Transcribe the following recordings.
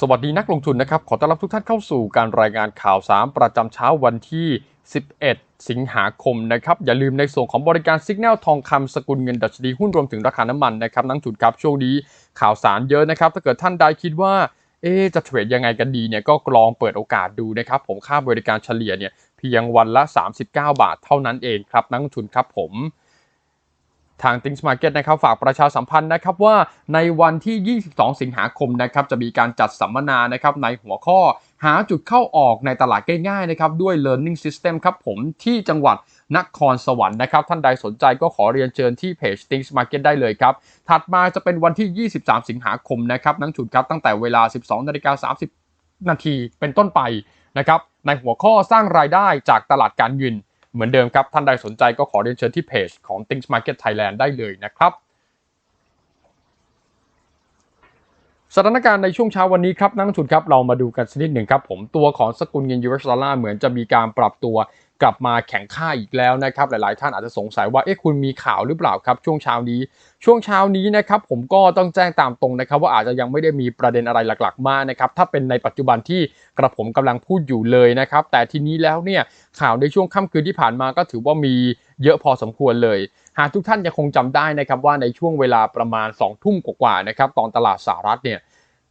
สวัสดีนักลงทุนนะครับ ขอต้อนรับทุกท่านเข้าสู่การรายงานข่าวสามประจำเช้าวันที่ 11 สิงหาคมนะครับ อย่าลืมในส่วนของบริการ Signal ทองคำสกุลเงินดัชนีหุ้นรวมถึงราคาน้ำมันนะครับนักทุนครับช่วงนี้ข่าวสารเยอะนะครับ ถ้าเกิดท่านใดคิดว่าเอ๊จะเทรดยังไงกันดีเนี่ยก็ลองเปิดโอกาสดูนะครับ ผมค่าบริการเฉลี่ยเนี่ยเพียงวันละ 39 บาทเท่านั้นเองครับนักทุนครับผม ทาง Things Market นะครับฝากประชาสัมพันธ์นะครับว่าในวันที่ 22 สิงหาคมนะครับจะมีการจัดสัมมนานะครับในหัวข้อหาจุดเข้าออกในตลาดง่ายๆนะครับด้วย Learning System ครับผมที่จังหวัดนครสวรรค์นะครับ ท่านใดสนใจก็ขอเรียนเชิญที่เพจ Things Market ได้เลยครับ ถัดมาจะเป็นวันที่ 23 สิงหาคมนะครับนักทุนครับตั้งแต่เวลา 12นาฬิกา30 นาทีเป็นต้นไปนะครับในหัวข้อสร้างรายได้จากตลาดการเงิน เหมือนเดิมครับท่านใดสนใจก็ขอเรียนเชิญที่เพจของ Things Market Thailand ได้เลยนะครับสถานการณ์ในช่วงเช้าวันนี้ครับนักลงทุนครับเรามาดูกันสักนิดหนึ่งครับผมตัวของสกุลเงินยูเอสดอลลาร์เหมือนจะมีการปรับตัว กลับมาแข็งค่าอีกแล้วนะครับ หลายๆ ท่านอาจจะสงสัยว่าเอ๊ะคุณมีข่าวหรือเปล่าครับช่วงเช้านี้ ช่วงเช้านี้นะครับผมก็ต้องแจ้งตามตรงนะครับ ว่าอาจจะยังไม่ได้มีประเด็นอะไรหลัก ๆ มากนะครับถ้าเป็นในปัจจุบันที่กระผมกำลังพูดอยู่เลยนะครับ แต่ทีนี้แล้วเนี่ยข่าวในช่วงค่ำคืนที่ผ่านมาก็ถือว่ามีเยอะพอสมควรเลย หากทุกท่านยังคงจำได้นะครับว่าในช่วงเวลาประมาณ2ทุ่มกว่าๆนะครับตอนตลาดสหรัฐเนี่ย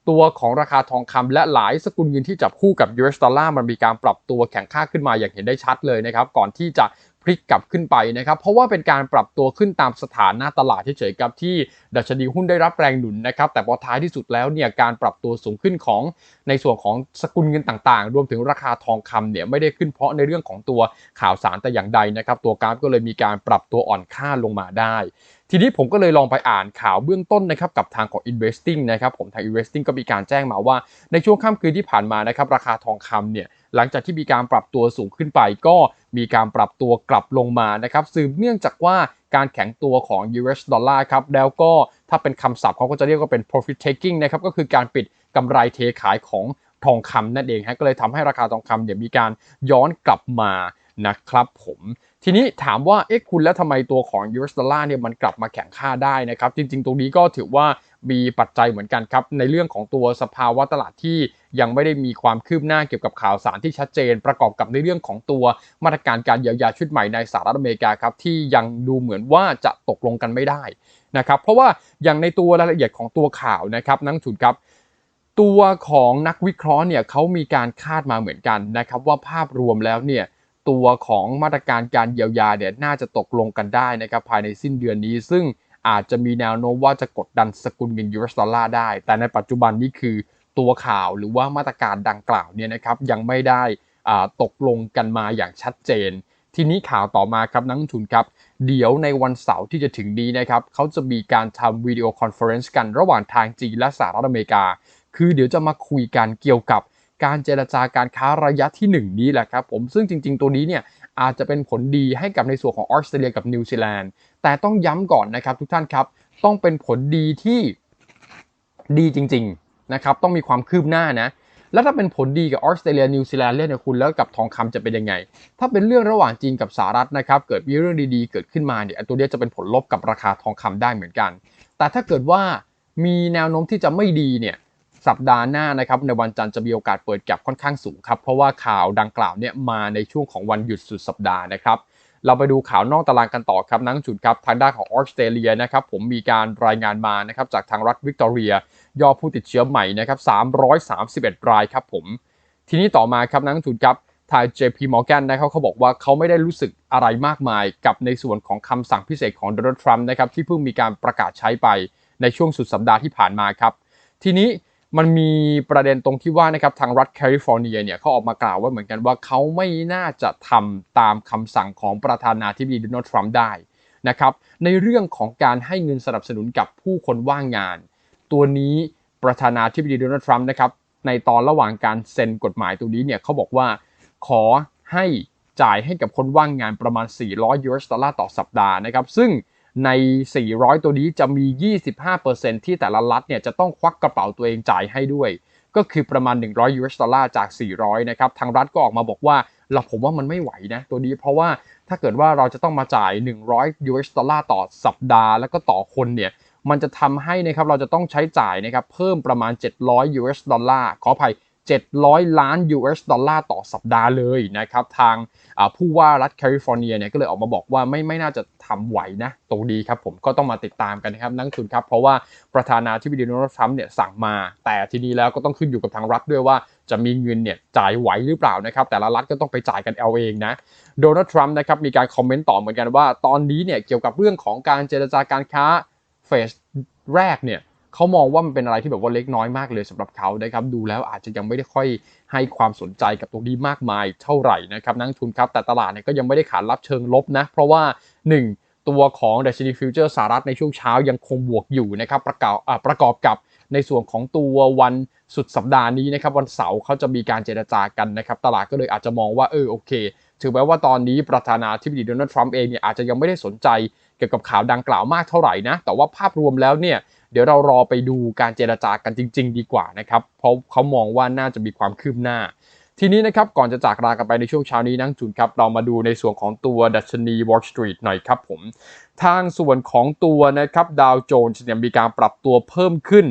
ตัวของราคาทองคำและหลายสกุลเงินที่จับคู่กับ US ดอลลาร์มันมีการปรับตัวแข็งค่าขึ้นมาอย่างเห็นได้ชัดเลยนะครับ ก่อนที่จะพลิกกลับขึ้นไปนะครับ เพราะว่าเป็นการปรับตัวขึ้นตามสถานะตลาดเฉยๆกับที่ดัชนีหุ้นได้รับแรงหนุนนะครับ แต่พอท้ายที่สุดแล้วเนี่ยการปรับตัวสูงขึ้นของในส่วนของสกุลเงินต่างๆ รวมถึงราคาทองคำเนี่ยไม่ได้ขึ้นเพราะในเรื่องของตัวข่าวสารแต่อย่างใดนะครับ ตัวกราฟก็เลยมีการปรับตัวอ่อนค่าลงมาได้ ทีนี้ผมก็เลยลองไปอ่านข่าวเบื้องต้นนะครับกับทางของ investing นะครับผมทาง investing ก็มีการแจ้งมาว่า ในช่วงค่ำคืนที่ผ่านมานะครับราคาทองคำเนี่ยหลังจากที่มีการปรับตัวสูงขึ้นไป ก็มีการปรับตัวกลับลงมานะครับสืบเนื่องจากว่าการแข็งตัวของ US ดอลลาร์ครับแล้วก็ถ้าเป็นคำศัพท์เขาก็จะเรียกว่าเป็น profit taking นะครับก็คือการปิดกำไรเทขายของทองคำนั่นเองฮะก็เลยทำให้ราคาทองคำเนี่ยมีการย้อนกลับมานะครับผม ทีนี้ถามว่าเอ๊ะคุณแล้วทำไมตัวของ US ดอลลาร์เนี่ยมันกลับมาแข็งค่าได้นะครับ จริง ๆ ตรงนี้ก็ถือว่ามีปัจจัยเหมือนกันครับ ในเรื่องของตัวสภาวะตลาดที่ยังไม่ได้มีความคืบหน้าเกี่ยวกับข่าวสารที่ชัดเจน ประกอบกับในเรื่องของตัวมาตรการการเยียวยาชุดใหม่ในสหรัฐอเมริกาครับที่ยังดูเหมือนว่าจะตกลงกันไม่ได้นะครับเพราะว่าอย่างในตัวรายละเอียดของตัวข่าวนะครับนักทุนครับตัวของนักวิเคราะห์เนี่ยเขามีการคาดมาเหมือนกันนะครับว่าภาพรวมแล้วเนี่ย ตัวของมาตรการการเยียวยาเนี่ยน่าจะตกลงกันได้นะครับภายในสิ้นเดือนนี้ ซึ่งอาจจะมีแนวโน้มว่าจะกดดันสกุลเงินยูเอสดอลลาร์ได้ แต่ในปัจจุบันนี้คือตัวข่าวหรือว่ามาตรการดังกล่าวเนี่ยนะครับยังไม่ได้ตกลงกันมาอย่างชัดเจน ทีนี้ข่าวต่อมาครับนักลงทุนครับ เดี๋ยวในวันเสาร์ที่จะถึงนี้นะครับเขาจะมีการทำวิดีโอคอนเฟอเรนซ์กันระหว่างทางจีนและสหรัฐอเมริกา คือเดี๋ยวจะมาคุยกันเกี่ยวกับ การเจรจาการค้าระยะที่ 1 นี้แหละครับผมซึ่งจริง ๆ ตัวนี้เนี่ยอาจจะเป็นผลดีให้กับในส่วนของออสเตรเลียกับนิวซีแลนด์แต่ต้องย้ำก่อนนะครับทุกท่านครับต้องเป็นผลดีที่ดีจริง ๆ นะครับ ต้องมีความคืบหน้านะ แล้วถ้าเป็นผลดีกับออสเตรเลียนิวซีแลนด์เล่นกับคุณแล้วกับทองคำจะเป็นยังไง ถ้าเป็นเรื่องระหว่างจีนกับสหรัฐนะครับ เกิดมีเรื่องดีๆ เกิดขึ้นมาเนี่ยตัวนี้จะเป็นผลลบกับราคาทองคำได้เหมือนกัน แต่ถ้าเกิดว่ามีแนวโน้มที่จะไม่ดีเนี่ย สัปดาห์หน้านะครับในวันจันทร์จะมีโอกาสเปิดแก็บค่อนข้างสูงครับเพราะว่าข่าวดังกล่าวเนี่ยมาในช่วงของวันหยุดสุดสัปดาห์นะครับเราไปดูข่าวนอกตารางกันต่อครับนักจุดครับทางด้านของออสเตรเลียนะครับผมมีการรายงานมานะครับจากทางรัฐวิกตอเรีย ยอดผู้ติดเชื้อใหม่นะครับ331 รายครับผม ทีนี้ต่อมาครับนักจุดครับทาง JP Morgan นะครับเขาบอกว่าเขาไม่ได้รู้สึกอะไรมากมายกับในส่วนของคำสั่งพิเศษของโดนัลด์ทรัมป์นะครับที่เพิ่งมีการประกาศใช้ไปในช่วงสุดสัปดาห์ที่ผ่านมาครับ ทีนี้ มันมีประเด็นตรงที่ว่านะครับทางรัฐแคลิฟอร์เนียเนี่ยเขาออกมากล่าวว่าเหมือนกันว่าเขาไม่น่าจะทำตามคำสั่งของประธานาธิบดีโดนัลด์ทรัมป์ได้นะครับในเรื่องของการให้เงินสนับสนุนกับผู้คนว่างงาน ตัวนี้ประธานาธิบดีโดนัลด์ทรัมป์นะครับในตอนระหว่างการเซ็นกฎหมายตัวนี้เนี่ยเขาบอกว่าขอให้จ่ายให้กับคนว่างงานประมาณ 400 US ดอลลาร์ต่อสัปดาห์นะครับซึ่ง ใน 400 ตัวนี้จะมี 25%ที่แต่ละรัฐเนี่ยจะต้องควักกระเป๋าตัวเองจ่ายให้ด้วย ก็คือประมาณ 100 US ดอลลาร์จาก 400 นะครับ ทางรัฐก็ออกมาบอกว่าเราผมว่ามันไม่ไหวนะตัวนี้เพราะว่าถ้าเกิดว่าเราจะต้องมาจ่าย 100 US ดอลลาร์ต่อสัปดาห์ แล้วก็ต่อคนเนี่ยมันจะทำให้นะครับเราจะต้องใช้จ่ายนะครับเพิ่มประมาณ 700 US ดอลลาร์ขออภัย 700 ล้าน US ดอลลาร์ต่อสัปดาห์เลยนะครับทางผู้ว่ารัฐแคลิฟอร์เนียเนี่ยก็เลยออกมาบอกว่าไม่ไม่น่าจะทำไหวนะตรงนี้ครับผมก็ต้องมาติดตามกันนะครับนักทุนครับเพราะว่าประธานาธิบดีโดนัลด์ทรัมป์เนี่ยสั่งมา แต่ทีนี้แล้วก็ต้องขึ้นอยู่กับทางรัฐด้วยว่าจะมีเงินเนี่ยจ่ายไหวหรือเปล่านะครับแต่ละรัฐก็ต้องไปจ่ายกันเอาเองนะโดนัลด์ทรัมป์นะครับมีการคอมเมนต์ต่อเหมือนกันว่า ตอนนี้เนี่ยเกี่ยวกับเรื่องของการเจรจาการค้าเฟสแรกเนี่ย เขามองว่ามันเป็นอะไรที่แบบว่าเล็กน้อยมากเลยสำหรับเขานะครับดูแล้วอาจจะยังไม่ได้ค่อยให้ความสนใจกับตรงนี้มากมายเท่าไหร่นะครับนักลงทุนครับแต่ตลาดเนี่ยก็ยังไม่ได้ขานรับเชิงลบนะเพราะว่า 1 ตัวของดัชนีฟิวเจอร์สหรัฐในช่วงเช้ายังคงบวกอยู่นะครับประกอบประกอบกับในส่วนของตัววันสุดสัปดาห์นี้นะครับวันเสาร์เขาจะมีการเจรจากันนะครับตลาดก็เลยอาจจะมองว่าเออโอเคถือแม้ว่าตอนนี้ประธานาธิบดีโดนัลด์ทรัมป์เองเนี่ยอาจจะยังไม่ได้สนใจเกี่ยวกับข่าวดังกล่าวมากเท่าไหร่นะแต่ว่าภาพรวมแล้วเนี่ย เดี๋ยวเรารอไปดูการเจรจากันจริง ๆ ดีกว่านะครับ เพราะเขามองว่าน่าจะมีความคืบหน้า ทีนี้นะครับก่อนจะจากลากันไปในช่วงเช้านี้นักจุนครับ เรามาดูในส่วนของตัวดัชนี Wall Street หน่อยครับผม ทางส่วนของตัวนะครับดาวโจนส์เนี่ยมีการปรับตัวเพิ่มขึ้น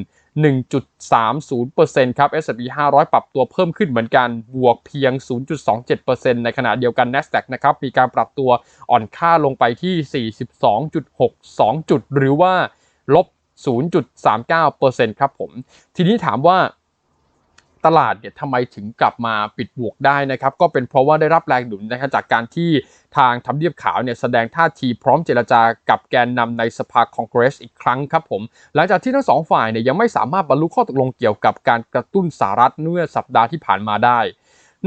1.30%ครับ S&P 500 ปรับตัวเพิ่มขึ้นเหมือนกัน บวกเพียง 0.27%ในขณะเดียวกัน NASDAQ นะครับมีการปรับตัวอ่อนค่าลงไปที่ 42.62 จุด หรือว่าลบ 0.39%ครับผม ทีนี้ถามว่าตลาดเนี่ยทำไมถึงกลับมาปิดบวกได้นะครับ ก็เป็นเพราะว่าได้รับแรงหนุนนะครับจากการที่ทางทำเนียบขาวเนี่ยแสดงท่าทีพร้อมเจรจากับแกนนำในสภาคองเกรสอีกครั้งครับผม หลังจากที่ทั้งสองฝ่ายเนี่ยยังไม่สามารถบรรลุข้อตกลงเกี่ยวกับการกระตุ้นสหรัฐเมื่อสัปดาห์ที่ผ่านมาได้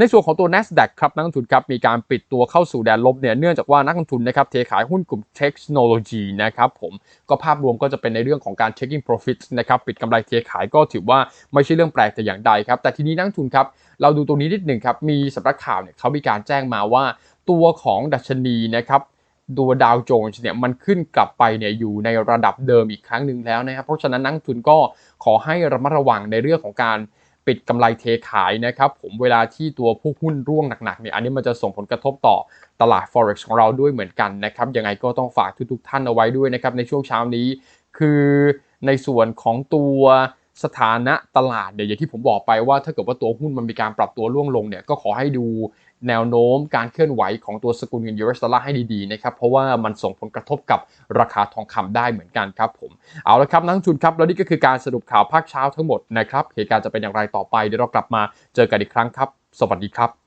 ในส่วนของตัว NASDAQ ครับนักลงทุนครับมีการปิดตัวเข้าสู่แดนลบเนี่ยเนื่องจากว่านักลงทุนนะครับเทขายหุ้นกลุ่มเทคโนโลยีนะครับผมก็ภาพรวมก็จะเป็นในเรื่องของการ taking profit นะครับปิดกำไรเทขายก็ถือว่าไม่ใช่เรื่องแปลกแต่อย่างใดครับ แต่ทีนี้นักลงทุนครับเราดูตรงนี้นิดหนึ่งครับมีสำนักข่าวเนี่ยเขามีการแจ้งมาว่าตัวของดัชนีนะครับตัวดาวโจนส์เนี่ยมันขึ้นกลับไปเนี่ยอยู่ในระดับเดิมอีกครั้งหนึ่งแล้วนะครับเพราะฉะนั้นนักลงทุนก็ขอให้ระมัดระวังในเรื่องของการ ปิดกำไรเทขายนะครับผมเวลาที่ตัวผู้หุ้นร่วงหนักๆเนี่ยอันนี้มันจะส่งผลกระทบต่อตลาด forex ของเราด้วยเหมือนกันนะครับยังไงก็ต้องฝากทุกๆท่านเอาไว้ด้วยนะครับในช่วงเช้านี้ คือในส่วนของตัวสถานะตลาดเดี๋ยอย่างที่ผมบอกไปว่าถ้าเกิดว่าตัวหุ้นมันมีการปรับตัวร่วงลงเนี่ยก็ขอให้ดู แนวโน้มการเคลื่อนไหวของตัวสกุลเงินยูเอสดอลลาร์ให้ดีๆนะครับเพราะว่ามันส่งผลกระทบกับราคาทองคำได้เหมือนกันครับผมเอาละครับนักลงทุนครับแล้วนี่ก็คือการสรุปข่าวภาคเช้าทั้งหมดนะครับเหตุการณ์จะเป็นอย่างไรต่อไปเดี๋ยวเรากลับมาเจอกันอีกครั้งครับ สวัสดีครับ